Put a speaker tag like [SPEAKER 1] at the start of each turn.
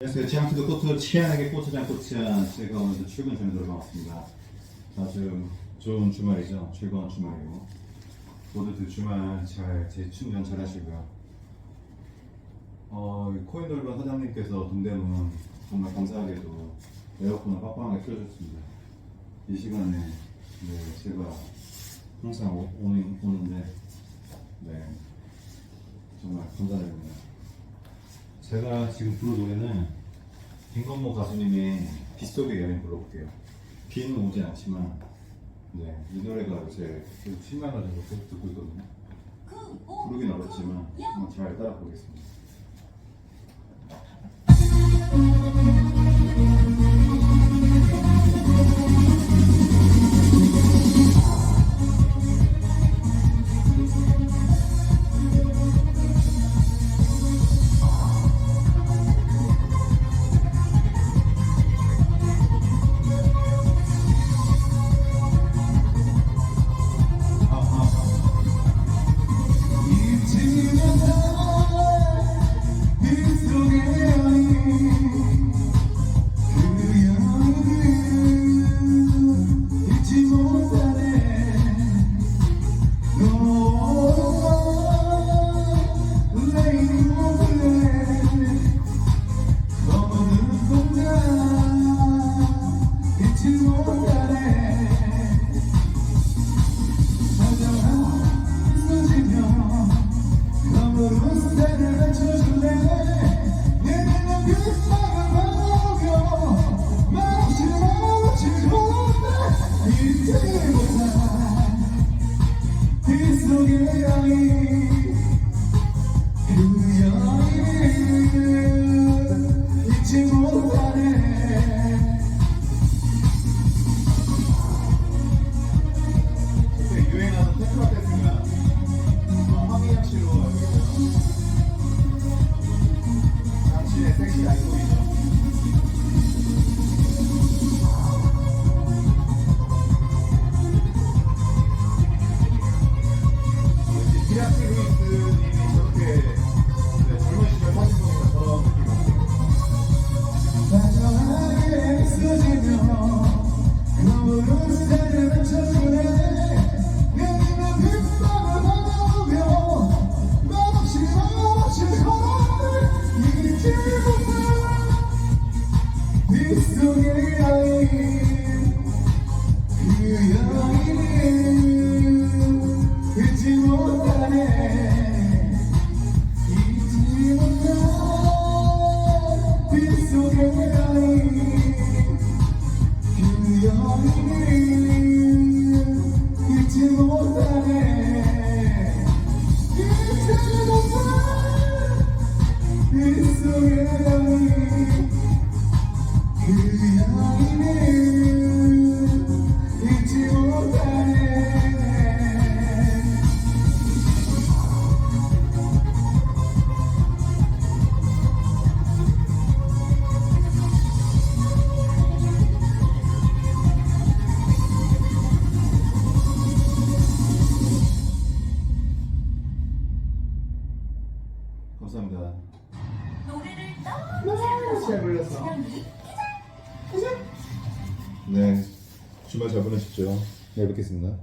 [SPEAKER 1] 안녕하세요. 지향투도 꽃을 치안하게 꽃차장 꽃치안 제가 오늘도 출근 전에 들어가왔습니다. 아주 좋은 주말이죠. 즐거운 주말이고 모두들 주말 잘 재충전 잘 하시고요. 어, 이 코인돌반 사장님께서 동대문 정말 감사하게도 에어컨을 빡빡하게 틀어줬습니다. 이 시간에 네, 제가 항상 오, 오는, 오는데 네, 정말 감사드립니다. 제가 지금 부를 노래는 김건모 가수님의 빗속의 여인 불러볼게요. 비는 오지 않지만 네, 이 노래가 요새 계속 신나가지고 계속 듣고 있거든요. 부르긴 어렵지만 한번 잘 따라 보겠습니다.
[SPEAKER 2] 잊지
[SPEAKER 1] 감사합니다.
[SPEAKER 3] 노래를 너무
[SPEAKER 2] 잘 불렀어.
[SPEAKER 3] 사랑이
[SPEAKER 1] 네, 주말 잘 보내십시오. 내일 뵙겠습니다.